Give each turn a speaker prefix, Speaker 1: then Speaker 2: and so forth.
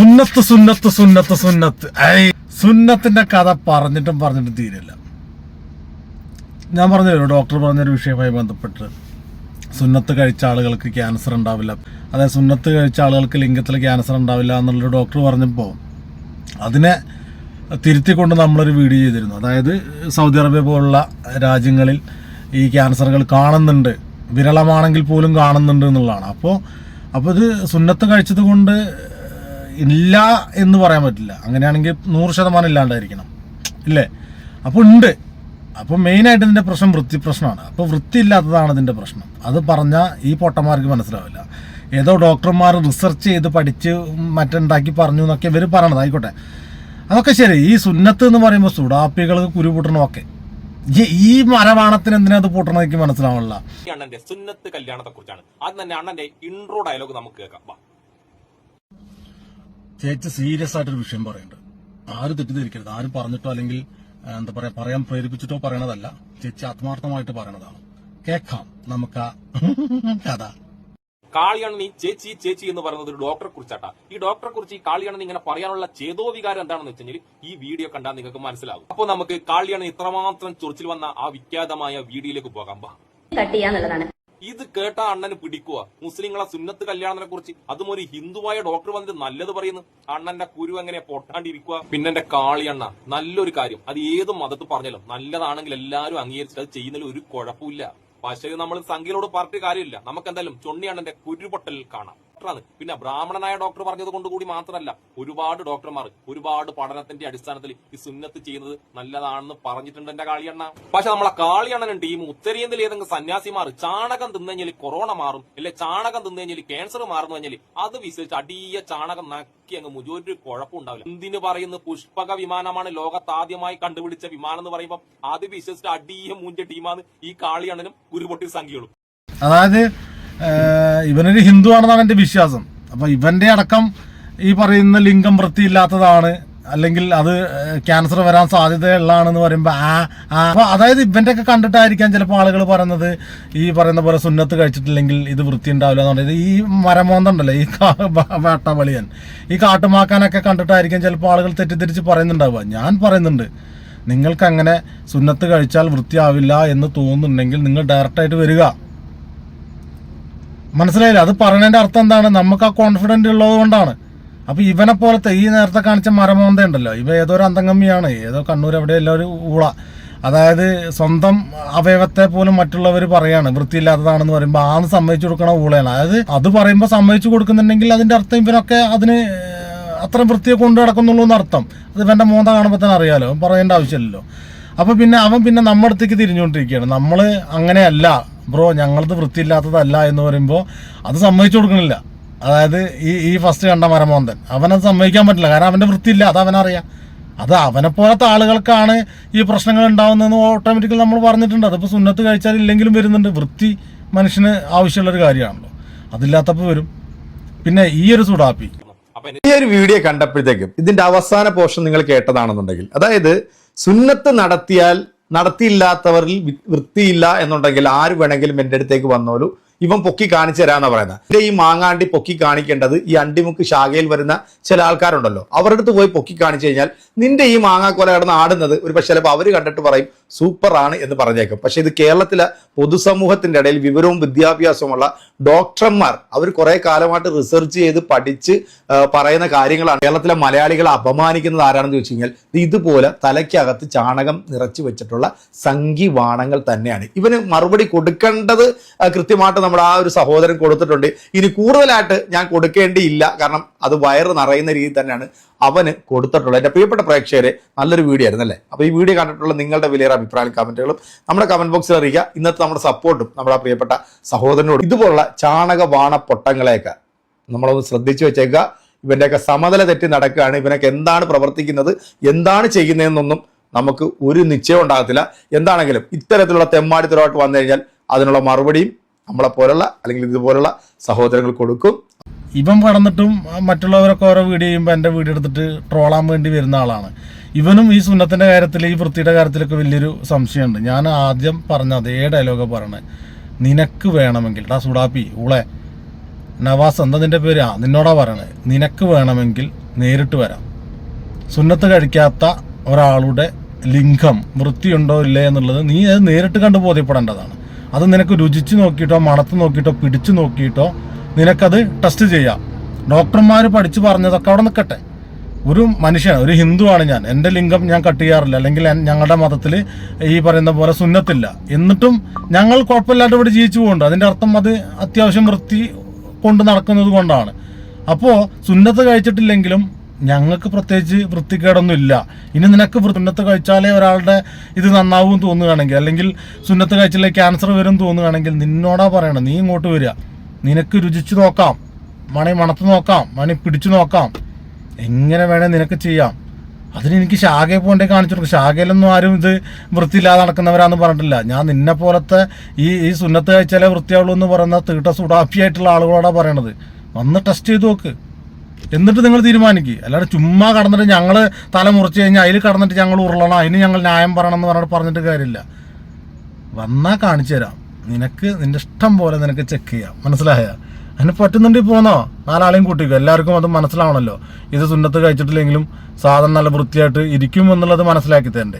Speaker 1: സുന്നത്ത് സുന്നത്ത് സുന്നത്ത് സുന്നത്ത്. ഐ സുന്നത്തിന്റെ കഥ പറഞ്ഞിട്ടും പറഞ്ഞിട്ടും തീരില്ല. ഞാൻ പറഞ്ഞല്ലോ ഡോക്ടർ പറഞ്ഞൊരു വിഷയവുമായി ബന്ധപ്പെട്ട്. സുന്നത്ത് കഴിച്ച ആളുകൾക്ക് ക്യാൻസർ ഉണ്ടാവില്ല. അതായത് സുന്നത്ത് കഴിച്ച ആളുകൾക്ക് ലിംഗത്തിൽ ക്യാൻസർ ഉണ്ടാവില്ല എന്നുള്ളൊരു ഡോക്ടർ പറഞ്ഞപ്പോൾ അതിനെ തിരുത്തിക്കൊണ്ട് നമ്മളൊരു വീഡിയോ ചെയ്തിരുന്നു. അതായത് സൗദി അറേബ്യ പോലുള്ള രാജ്യങ്ങളിൽ ഈ ക്യാൻസറുകൾ കാണുന്നുണ്ട്. വിരളമാണെങ്കിൽ പോലും കാണുന്നുണ്ട് എന്നുള്ളതാണ്. അപ്പോൾ അപ്പോൾ ഇത് സുന്നത്ത് കഴിച്ചത് കൊണ്ട് ഇല്ല എന്ന് പറയാൻ പറ്റില്ല. അങ്ങനെയാണെങ്കിൽ നൂറ് ശതമാനം ഇല്ലാണ്ടായിരിക്കണം. ഇല്ലേ? അപ്പോൾ ഉണ്ട്. അപ്പോൾ മെയിനായിട്ട് ഇതിന്റെ പ്രശ്നം വൃത്തി പ്രശ്നമാണ്. അപ്പോൾ വൃത്തി ഇല്ലാത്തതാണ് ഇതിന്റെ പ്രശ്നം. അത് പറഞ്ഞാൽ ഈ പൊട്ടന്മാർക്ക് മനസ്സിലാവില്ല. ഏതോ ഡോക്ടർമാർ റിസർച്ച് ചെയ്ത് പഠിച്ച് മറ്റുണ്ടാക്കി പറഞ്ഞു എന്നൊക്കെ ഇവർ പറയണത്. ആയിക്കോട്ടെ. അതൊക്കെ ശരി. ഈ സുന്നത്ത് എന്ന് പറയുമ്പോൾ സുഡാപ്പികൾക്ക് കുരു പൊട്ടണമൊക്കെ ഈ- മരവാണത്തിന് എന്തിനാ അത് പൊട്ടണത് എനിക്ക്
Speaker 2: അണ്ണന്റെ സുന്നത്ത് കല്യാണത്തെ കുറിച്ചാണ് ആദ്യം തന്നെ അണ്ണന്റെ ഇൻട്രോ ഡയലോഗ് നമുക്ക് കേൾക്കാം.
Speaker 1: ചേച്ചി സീരിയസ് ആയിട്ടൊരു വിഷയം പറയുന്നുണ്ട്. ആരും തെറ്റിദ്ധരിക്കരുത്. ആരും പറഞ്ഞിട്ടോ അല്ലെങ്കിൽ എന്താ പറയാ പറയാൻ പ്രേരിപ്പിച്ചിട്ടോ പറയണതല്ല. ചേച്ചി ആത്മാർത്ഥമായിട്ട് പറയണതാണ്. കേക്കാം നമുക്ക് കഥ.
Speaker 2: കാളിയണ്ണി ചേച്ചി ചേച്ചി എന്ന് പറയുന്നത് ഒരു ഡോക്ടറെ കുറിച്ചാട്ടാ. ഈ ഡോക്ടറെ കുറിച്ച് ഈ കാളിയണ്ണി ഇങ്ങനെ പറയാനുള്ള ചേതോ വികാരം എന്താണെന്ന് വെച്ചാൽ ഈ വീഡിയോ കണ്ടാൽ നിങ്ങൾക്ക് മനസ്സിലാവും. അപ്പോൾ നമുക്ക് കാളിയണ്ണി ഇത്രമാത്രം ചൊറിച്ചിൽ വന്ന ആ വിഖ്യാതമായ വീഡിയോയിലേക്ക് പോകാം. ബാ
Speaker 3: കട്ട് ചെയ്യാന്നുള്ളതാണ്.
Speaker 2: ഇത് കേട്ട അണ്ണന് പിടിക്കുക. മുസ്ലിങ്ങളെ സുന്നത്ത് കല്യാണത്തിനെ കുറിച്ച് അതും ഒരു ഹിന്ദുവായ ഡോക്ടർ വന്നിട്ട് നല്ലത് പറയുന്നു. അണ്ണന്റെ കുരു എങ്ങനെ പൊട്ടാണ്ടിരിക്കുക? പിന്നെ എന്റെ കാളിയണ്ണ നല്ലൊരു കാര്യം. അത് ഏത് മതത്തിൽ പറഞ്ഞാലും നല്ലതാണെങ്കിൽ എല്ലാവരും അംഗീകരിച്ചിട്ട് അത് ചെയ്യുന്നതിൽ ഒരു കുഴപ്പമില്ല. പക്ഷേ നമ്മൾ സംഖ്യയിലോട് പറഞ്ഞിട്ട് കാര്യമില്ല. നമുക്ക് എന്തായാലും ചൊണ്ണിയണ്ണന്റെ കുരുപൊട്ടൽ കാണാം. ഡോക്ടറാണ്. പിന്നെ ബ്രാഹ്മണനായ ഡോക്ടർ പറഞ്ഞത് കൊണ്ടുകൂടി മാത്രമല്ല ഒരുപാട് ഡോക്ടർമാർ ഒരുപാട് പഠനത്തിന്റെ അടിസ്ഥാനത്തിൽ ഈ സുന്നത്ത് ചെയ്യുന്നത് നല്ലതാണെന്ന് പറഞ്ഞിട്ടുണ്ട് എന്റെ കാളിയണ്ണ. പക്ഷെ നമ്മളെ കാളിയണ്ണനും ടീം ഉത്തരേന്ത്യയിൽ ഏതെങ്കിലും സന്യാസിമാർ ചാണകം തിന്നുകഴിഞ്ഞാൽ കൊറോണ മാറും അല്ലെ ചാണകം തിന്നുകഴിഞ്ഞാൽ ക്യാൻസർ മാറുന്നു കഴിഞ്ഞാൽ അത് വിശ്വസിച്ച് അടിയ ചാണകം നക്കി അങ്ങ് മുജ ഒരു കുഴപ്പമുണ്ടാവില്ല എന്തിനു പറയുന്ന? പുഷ്പക വിമാനമാണ് ലോകത്ത് ആദ്യമായി കണ്ടുപിടിച്ച വിമാനം എന്ന് പറയുമ്പോൾ അത് വിശ്വസിച്ച് അടിയ മൂഞ്ച ടീമാണ് ഈ കാളിയണ്ണനും കുരുപൊട്ടി സംഖ്യകളും
Speaker 1: അതായത് ഇവനൊരു ഹിന്ദു ആണെന്നാണ് എന്റെ വിശ്വാസം. അപ്പോൾ ഇവന്റെ അടക്കം ഈ പറയുന്ന ലിംഗം വൃത്തിയില്ലാത്തതാണ് അല്ലെങ്കിൽ അത് ക്യാൻസർ വരാൻ സാധ്യതയുള്ളതാണെന്ന് പറയുമ്പോൾ ആ ആ അപ്പോൾ അതായത് ഇവന്റെ ഒക്കെ കണ്ടിട്ടായിരിക്കാം ചിലപ്പോൾ ആളുകൾ പറയുന്നത് ഈ പറയുന്ന പോലെ സുന്നത്ത് കഴിച്ചിട്ടില്ലെങ്കിൽ ഇത് വൃത്തി ഉണ്ടാവില്ല എന്ന് പറയുന്നത്. ഈ മരമോന്തണ്ടല്ലോ ഈ വേട്ടവളിയൻ. ഈ കാട്ടുമാക്കാനൊക്കെ കണ്ടിട്ടായിരിക്കാം ചിലപ്പോൾ ആളുകൾ തെറ്റിദ്ധരിച്ച് പറയുന്നുണ്ടാവുക. ഞാൻ പറയുന്നുണ്ട് നിങ്ങൾക്ക് അങ്ങനെ സുന്നത്ത് കഴിച്ചാൽ വൃത്തിയാവില്ല എന്ന് തോന്നുന്നുണ്ടെങ്കിൽ നിങ്ങൾ ഡയറക്റ്റായിട്ട് വരിക. മനസ്സിലായില്ല? അത് പറയുന്നതിന്റെ അർത്ഥം എന്താണ്? നമുക്ക് ആ കോൺഫിഡന്റ് ഉള്ളത് കൊണ്ടാണ്. അപ്പൊ ഇവനെ പോലത്തെ ഈ നേരത്തെ കാണിച്ച മരമോന്ത ഉണ്ടല്ലോ. ഇവ ഏതോ ഒരു അന്തംഗമ്മിയാണ്. ഏതോ കണ്ണൂർ എവിടെയല്ല ഒരു ഊള. അതായത് സ്വന്തം അവയവത്തെ പോലും മറ്റുള്ളവർ പറയാണ് വൃത്തിയില്ലാത്തതാണെന്ന് പറയുമ്പോൾ ആന്ന് സമ്മതിച്ചു കൊടുക്കണ ഊളയാണ്. അതായത് അത് പറയുമ്പോൾ സമ്മതിച്ചു കൊടുക്കുന്നുണ്ടെങ്കിൽ അതിന്റെ അർത്ഥം ഇവനൊക്കെ അതിന് അത്ര വൃത്തിയെ കൊണ്ടു നടക്കുന്നുള്ളൂ എന്നർത്ഥം അത് ഇവന്റെ മോന്ത കാണുമ്പോൾ തന്നെ അറിയാമല്ലോ പറയേണ്ട ആവശ്യമില്ലല്ലോ. അപ്പൊ പിന്നെ അവൻ പിന്നെ നമ്മുടെ അടുത്തേക്ക് തിരിഞ്ഞുകൊണ്ടിരിക്കുകയാണ്. നമ്മൾ അങ്ങനെയല്ല. ബ്രോ ഞങ്ങളത് വൃത്തിയില്ലാത്തതല്ല എന്ന് പറയുമ്പോൾ അത് സമ്മതിച്ചു കൊടുക്കണില്ല. അതായത് ഈ ഈ ഫസ്റ്റ് കണ്ട മരമോന്തൻ. അവനത് സമ്മതിക്കാൻ പറ്റില്ല. കാരണം അവന്റെ വൃത്തിയില്ല. അത് അവനറിയാം. അത് അവനെ പോലത്തെ ആളുകൾക്കാണ് ഈ പ്രശ്നങ്ങൾ ഉണ്ടാവുന്നതെന്ന് ഓട്ടോമാറ്റിക്കലി നമ്മൾ പറഞ്ഞിട്ടുണ്ട്. അതിപ്പോൾ സുന്നത്ത് കഴിച്ചാൽ ഇല്ലെങ്കിലും വരുന്നുണ്ട്. വൃത്തി മനുഷ്യന് ആവശ്യമുള്ളൊരു കാര്യമാണല്ലോ. അതില്ലാത്തപ്പോൾ വരും. പിന്നെ ഈ ഒരു സുഡാപ്പി
Speaker 4: ഈ ഒരു വീഡിയോ കണ്ടപ്പോഴത്തേക്കും ഇതിന്റെ അവസാന പോർഷൻ നിങ്ങൾ കേട്ടതാണെന്നുണ്ടെങ്കിൽ അതായത് സുന്നത്ത് നടത്തിയാൽ നടത്തിയില്ലാത്തവരിൽ വൃത്തിയില്ല എന്നുണ്ടെങ്കിൽ ആര് വേണമെങ്കിലും എന്റെ അടുത്തേക്ക് വന്നോളൂ. ഇവൻ പൊക്കി കാണിച്ചു തരാന്നാ പറയുന്നത് ഇതിന്റെ ഈ മാങ്ങാണ്ടി പൊക്കി കാണിക്കേണ്ടത് ഈ അണ്ടിമുക്ക് ശാഖയിൽ വരുന്ന ചില ആൾക്കാരുണ്ടല്ലോ. അവരുടെ അടുത്ത് പോയി പൊക്കി കാണിച്ചു കഴിഞ്ഞാൽ നിന്റെ ഈ മാങ്ങാക്കൊല കിടന്ന് ആടുന്നത് ഒരു പക്ഷേ ചിലപ്പോൾ അവർ കണ്ടിട്ട് പറയും സൂപ്പർ ആണ് എന്ന് പറഞ്ഞേക്കും. പക്ഷെ ഇത് കേരളത്തിലെ പൊതുസമൂഹത്തിന്റെ ഇടയിൽ വിവരവും വിദ്യാഭ്യാസവുമുള്ള ഡോക്ടർമാർ അവർ കുറേ കാലമായിട്ട് റിസർച്ച് ചെയ്ത് പഠിച്ച് പറയുന്ന കാര്യങ്ങളാണ്. കേരളത്തിലെ മലയാളികളെ അപമാനിക്കുന്നത് ആരാണെന്ന് ചോദിച്ചു കഴിഞ്ഞാൽ ഇതുപോലെ തലയ്ക്കകത്ത് ചാണകം നിറച്ചു വെച്ചിട്ടുള്ള സംഘിവാണങ്ങൾ തന്നെയാണ്. ഇവന് മറുപടി കൊടുക്കേണ്ടത് കൃത്യമായിട്ട് നമ്മുടെ ആ ഒരു സഹോദരൻ കൊടുത്തിട്ടുണ്ട്. ഇനി കൂടുതലായിട്ട് ഞാൻ കൊടുക്കേണ്ടിയില്ല. കാരണം അത് വയറ് നിറയുന്ന രീതി തന്നെയാണ് അവന് കൊടുത്തിട്ടുള്ളത് എന്റെ പ്രിയപ്പെട്ട പ്രേക്ഷകരെ നല്ലൊരു വീഡിയോ ആയിരുന്നു അല്ലേ? അപ്പോൾ ഈ വീഡിയോ കണ്ടിട്ടുള്ള നിങ്ങളുടെ വിലയേറെ അഭിപ്രായം കമന്റുകളും നമ്മുടെ കമന്റ് ബോക്സിൽ അറിയിക്കുക. ഇന്നത്തെ നമ്മുടെ സപ്പോർട്ടും നമ്മുടെ പ്രിയപ്പെട്ട സഹോദരനോട്. ഇതുപോലുള്ള ചാണക വാണ പൊട്ടങ്ങളെയൊക്കെ നമ്മളൊന്ന് ശ്രദ്ധിച്ചു വെച്ചേക്കുക. ഇവന്റെയൊക്കെ സമതല തെറ്റി നടക്കുകയാണ്. ഇവനൊക്കെ എന്താണ് പ്രവർത്തിക്കുന്നത്? എന്താണ് ചെയ്യുന്നതെന്നൊന്നും നമുക്ക് ഒരു നിശ്ചയം ഉണ്ടാകത്തില്ല. എന്താണെങ്കിലും ഇത്തരത്തിലുള്ള തെമ്മാടിത്തരമായിട്ട് വന്നു കഴിഞ്ഞാൽ അതിനുള്ള മറുപടിയും നമ്മളെ പോലുള്ള അല്ലെങ്കിൽ ഇതുപോലുള്ള സഹോദരങ്ങൾ കൊടുക്കും.
Speaker 1: ഇവൻ കടന്നിട്ടും മറ്റുള്ളവരൊക്കെ ഓരോ വീഡിയോ ചെയ്യുമ്പോൾ എന്റെ വീഡിയോ എടുത്തിട്ട് ട്രോളാൻ വേണ്ടി വരുന്ന ആളാണ്. ഇവനും ഈ സുന്നത്തിന്റെ കാര്യത്തിൽ ഈ വൃത്തിയുടെ കാര്യത്തിലൊക്കെ വലിയൊരു സംശയമുണ്ട്. ഞാൻ ആദ്യം പറഞ്ഞ അതേ ഡയലോഗ് പറയണേ. നിനക്ക് വേണമെങ്കിൽ ടാ സുഡാപ്പി ഊളെ നവാസ് എന്താ നിന്റെ പേര്? ആ നിന്നോടാ പറയണേ. നിനക്ക് വേണമെങ്കിൽ നേരിട്ട് വരാം. സുന്നത്ത് കഴിക്കാത്ത ഒരാളുടെ ലിംഗം വൃത്തിയുണ്ടോ ഇല്ലേ എന്നുള്ളത് നീ അത് നേരിട്ട് കണ്ട് ബോധ്യപ്പെടേണ്ടതാണ്. അത് നിനക്ക് രുചിച്ച് നോക്കിയിട്ടോ മണത്ത് നോക്കിയിട്ടോ പിടിച്ചു നോക്കിയിട്ടോ നിനക്കത് ടെസ്റ്റ് ചെയ്യാം. ഡോക്ടർമാർ പഠിച്ചു പറഞ്ഞതൊക്കെ അവിടെ നിൽക്കട്ടെ. ഒരു മനുഷ്യനാണ് ഒരു ഹിന്ദുവാണ് ഞാൻ. എന്റെ ലിംഗം ഞാൻ കട്ട് ചെയ്യാറില്ല. അല്ലെങ്കിൽ ഞങ്ങളുടെ മതത്തിൽ ഈ പറയുന്ന പോലെ സുന്നത്തില്ല. എന്നിട്ടും ഞങ്ങൾ കുഴപ്പമില്ലാണ്ട് ഇവിടെ ജീവിച്ചു പോകുന്നുണ്ട്. അതിന്റെ അർത്ഥം അത് അത്യാവശ്യം വൃത്തി കൊണ്ട് നടക്കുന്നത് കൊണ്ടാണ്. അപ്പോൾ സുന്നത്ത് കഴിച്ചിട്ടില്ലെങ്കിലും ഞങ്ങൾക്ക് പ്രത്യേകിച്ച് വൃത്തിക്കേടൊന്നും ഇല്ല ഇനി നിനക്ക് സുന്നത്ത് കഴിച്ചാലേ ഒരാളുടെ ഇത് നന്നാവും തോന്നുകയാണെങ്കിൽ അല്ലെങ്കിൽ സുന്നത്ത് കഴിച്ചില്ലേ ക്യാൻസർ വരും തോന്നുകയാണെങ്കിൽ നിന്നോടാ പറയണം. നീ ഇങ്ങോട്ട് വരിക. നിനക്ക് രുചിച്ചു നോക്കാം. മണി മണത്ത് നോക്കാം. മണി പിടിച്ചു നോക്കാം. എങ്ങനെ വേണേൽ നിനക്ക് ചെയ്യാം. അതിന് എനിക്ക് ശാഖയെ പോകണ്ടേ കാണിച്ചു കൊടുക്കും ശാഖയിലൊന്നും ആരും ഇത് വൃത്തിയില്ലാതെ നടക്കുന്നവരാന്ന് പറഞ്ഞിട്ടില്ല. ഞാൻ നിന്നെ പോലത്തെ ഈ ഈ സുന്നത്ത് കഴിച്ചാലേ വൃത്തിയാവുള്ളൂ എന്ന് പറയുന്ന തീട്ട സുഡാപ്പിയായിട്ടുള്ള ആളുകളോടാ പറയണത്. വന്ന് ടെസ്റ്റ് ചെയ്ത് നോക്ക്. എന്നിട്ട് നിങ്ങൾ തീരുമാനിക്കുക അല്ലാതെ ചുമ്മാ കടന്നിട്ട് ഞങ്ങൾ തല മുറിച്ച് കഴിഞ്ഞാൽ അതിൽ കടന്നിട്ട് ഞങ്ങൾ ഉരുളണം അതിന് ഞങ്ങൾ ന്യായം പറയണം എന്ന് പറഞ്ഞിട്ട് പറഞ്ഞിട്ട് കാര്യമില്ല. വന്നാൽ കാണിച്ചു തരാം. നിനക്ക് നിന്റെ ഇഷ്ടം പോലെ നിനക്ക് ചെക്ക് ചെയ്യാം. മനസ്സിലായ? അതിന് പറ്റുന്നുണ്ടെങ്കിൽ പോന്നോ? നാലാളെയും കൂട്ടിക്കോ. എല്ലാവർക്കും അത് മനസ്സിലാവണല്ലോ. ഇത് സുന്നത്ത് കഴിച്ചിട്ടില്ലെങ്കിലും സാധനം നല്ല വൃത്തിയായിട്ട് ഇരിക്കും എന്നുള്ളത് മനസ്സിലാക്കി തരണ്ടേ?